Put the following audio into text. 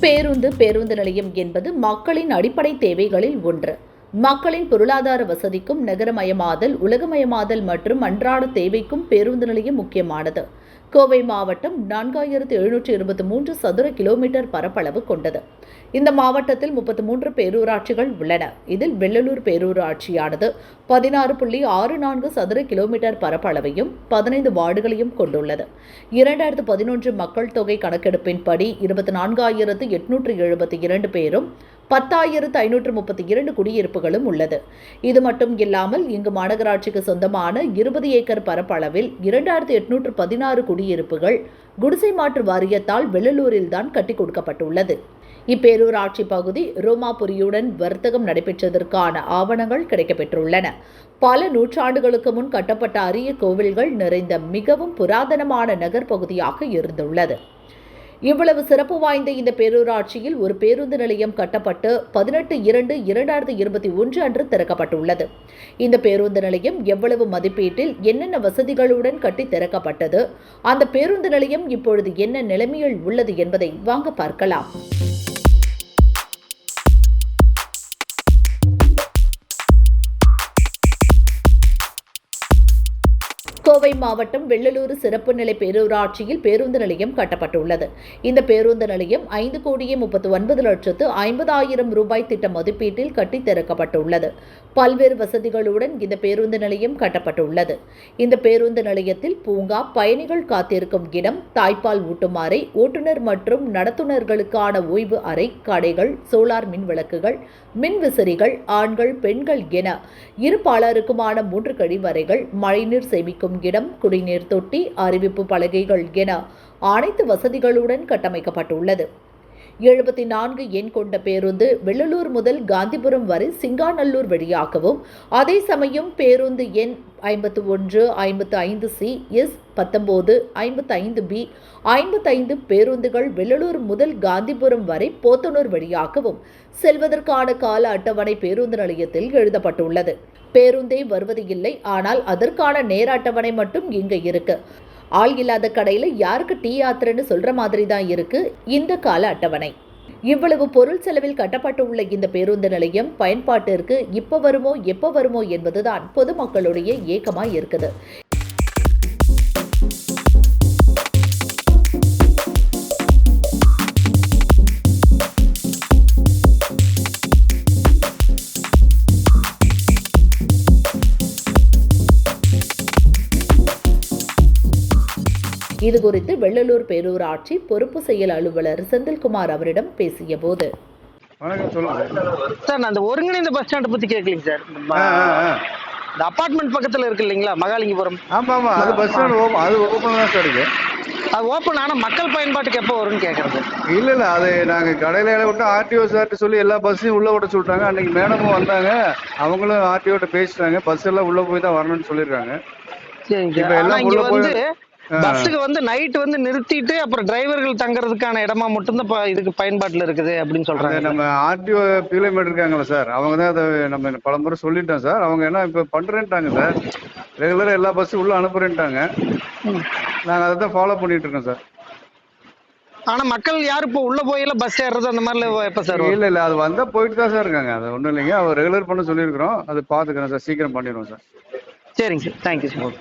பேருந்து பேருந்து நிலையம் என்பது மக்களின் அடிப்படை தேவைகளில் ஒன்று. மக்களின் பொருளாதார வசதிக்கும் நகரமயமாதல் உலகமயமாதல் மற்றும் அன்றாட தேவைக்கும் பேருந்து நிலையம் முக்கியமானது. கோவை மாவட்டம் நான்காயிரத்து எழுநூற்று இருபத்தி மூன்று சதுர கிலோமீட்டர் பரப்பளவு கொண்டது. இந்த மாவட்டத்தில் முப்பத்து மூன்று பேரூராட்சிகள் உள்ளன. இதில் வெள்ளலூர் பேரூராட்சியானது பதினாறு புள்ளி ஆறு நான்கு சதுர கிலோமீட்டர் பரப்பளவையும் பதினைந்து வார்டுகளையும் கொண்டுள்ளது. இரண்டாயிரத்து பதினொன்று மக்கள் தொகை கணக்கெடுப்பின்படி இருபத்தி நான்காயிரத்து எட்நூற்று எழுபத்தி இரண்டு பேரும் பத்தாயிரத்து ஐநூற்று முப்பத்தி இரண்டு குடியிருப்புகளும் உள்ளது. இது மட்டும் இல்லாமல் இங்கு மாநகராட்சிக்கு சொந்தமான இருபது ஏக்கர் பரப்பளவில் இரண்டாயிரத்து எட்நூற்று பதினாறு குடியிருப்புகள் குடிசை மாற்று வாரியத்தால் வெள்ளலூரில் தான் கட்டி கொடுக்கப்பட்டுள்ளது. இப்பேரூராட்சி பகுதி ரோமாபுரியுடன் வர்த்தகம் நடைபெற்றதற்கான ஆவணங்கள் கிடைக்கப்பெற்றுள்ளன. பல நூற்றாண்டுகளுக்கு முன் கட்டப்பட்ட அரிய கோவில்கள் நிறைந்த மிகவும் புராதனமான நகர்ப்பகுதியாக இருந்துள்ளது. இவ்வளவு சிறப்பு வாய்ந்த இந்த பேரூராட்சியில் ஒரு பேருந்து நிலையம் கட்டப்பட்டு பதினெட்டு இரண்டு இரண்டாயிரத்தி இருபத்தி ஒன்று அன்று திறக்கப்பட்டுள்ளது. இந்த பேருந்து நிலையம் எவ்வளவு மதிப்பீட்டில் என்னென்ன வசதிகளுடன் கட்டி திறக்கப்பட்டது? அந்த பேருந்து நிலையம் இப்பொழுது என்ன நிலைமையில் உள்ளது என்பதை வாங்க பார்க்கலாம். கோவை மாவட்டம் வெள்ளலூர் சிறப்பு நிலை பேரூராட்சியில் பேருந்து நிலையம் கட்டப்பட்டுள்ளது. இந்த பேருந்து நிலையம் ஐந்து கோடியே முப்பத்தி ஒன்பது லட்சத்து ஐம்பதாயிரம் ரூபாய் திட்ட மதிப்பீட்டில் கட்டி திறக்கப்பட்டுள்ளது பல்வேறு வசதிகளுடன் இந்த பேருந்து நிலையம் கட்டப்பட்டுள்ளது. இந்த பேருந்து நிலையத்தில் பூங்கா பயணிகள் காத்திருக்கும் இடம் தாய்ப்பால் ஊட்டும் அறை ஓட்டுநர் மற்றும் நடத்துனர்களுக்கான ஓய்வு அறை கடைகள் சோலார் மின் விளக்குகள் மின் விசிறிகள் ஆண்கள் பெண்கள் என இரு பாலருக்குமான மூன்று கழிவறைகள் மழைநீர் சேமிக்கும் இடம் குடிநீர் தொட்டி அறிவிப்பு பலகைகள் என அனைத்து வசதிகளுடன் கட்டமைக்கப்பட்டுள்ளது. எழுபத்தி நான்கு எண் கொண்ட பேருந்து வெள்ளலூர் முதல் காந்திபுரம் வரை சிங்காநல்லூர் வழியாகவும் அதே சமயம் பேருந்து எண் ஐம்பத்து ஒன்று ஐம்பத்து ஐந்து சி எஸ் பத்தொம்போது ஐம்பத்து ஐந்து பி ஐம்பத்தைந்து பேருந்துகள் வெள்ளலூர் முதல் காந்திபுரம் வரை போத்தனூர் வழியாகவும் செல்வதற்கான கால அட்டவணை பேருந்து நிலையத்தில் எழுதப்பட்டுள்ளது. பேருந்தே வருவது இல்லை. ஆனால் அதற்கான நேர அட்டவணை மட்டும் இங்க இருக்கு. ஆள் இல்லாத கடையில் யாருக்கு டீ யாத்திரைன்னு சொல்கிற மாதிரி தான் இருக்கு. இந்த கால அட்டவணை. இவ்வளவு பொருள் செலவில் கட்டப்பட்டு உள்ள இந்த பேருந்து நிலையம் பயன்பாட்டிற்கு இப்போ வருமோ எப்போ வருமோ என்பதுதான் பொதுமக்களுடைய ஏக்கமாக இருக்குது. இது குறித்து வெள்ளலூர் பேரூராட்சி பொறுப்பு செயல் அலுவலர் செந்தில்குமார் அவரிடம் பேசிய போது. சார் நான் அந்த ஒருங்கிணைந்த பஸ் ஸ்டாண்டை பத்தி கேட்கலைங்க சார். இந்த அபார்ட்மெண்ட் பக்கத்துல இருக்கு இல்லைங்களா மகாலிங்கபுரம்? ஆமா ஆமா. அது பஸ் ஸ்டாண்ட் ஓப்பன் அது ஓப்பன் தான் சார் இருக்கு அது ஓப்பன் ஆனா மக்கள் பயன்பாட்டுக்கு எப்போ வரும்னு கேக்குறது. இல்ல இல்ல. அது நாங்க கடையில விட்டு ஆர்டிஓ சார்ட்ட சொல்லி எல்லா பஸ்ஸையும் உள்ள விட சொல்லிட்டாங்க. அன்னைக்கு மேடமும் வந்தாங்க. அவங்களும் ஆர்டிஓட்ட பேசிட்டாங்க. பஸ் எல்லாம் உள்ள போய் தான் வரணும்னு சொல்லியிருக்காங்க. சரிங்க இப்ப சார் எல்லாம் உள்ள போய்-. பஸ்ஸுக்கு வந்து நைட் வந்து நிறுத்திட்டு அப்புறம் டிரைவர்கள் தங்குறதுக்கான இடமா மட்டும்தான் இதுக்கு பயன்பாட்டுல இருக்குது அப்படின்னு சொல்றாங்க. நம்ம ஆர்டிஓ பியூலேமேட் இருக்காங்களா சார் அவங்க தான் அதை நம்ம பலமுறை சொல்லிட்டோம் சார் அவங்க என்ன இப்போ பண்றேன்ட்டாங்க சார் ரெகுலரா எல்லா பஸ்ஸும் உள்ள அனுப்புறேன்ட்டாங்க. நாங்க அதை தான் ஃபாலோ பண்ணிட்டு இருக்கோம் சார் ஆனா மக்கள் யாரும் இப்போ உள்ள போயில பஸ் ஏறுறது அந்த மாதிரில எப்ப சார்? இல்ல இல்ல அது வந்தா போயிட்டு தான் சார் இருக்காங்க. அது ஒண்ணும் இல்லைங்க. அவர் ரெகுலர் பண்ண சொல்லியிருக்கிறோம். அது பாத்துக்கிறோம் சார் சீக்கிரம் பண்ணிடுவோம் சார் சரிங்க சார் தேங்க்யூ சார்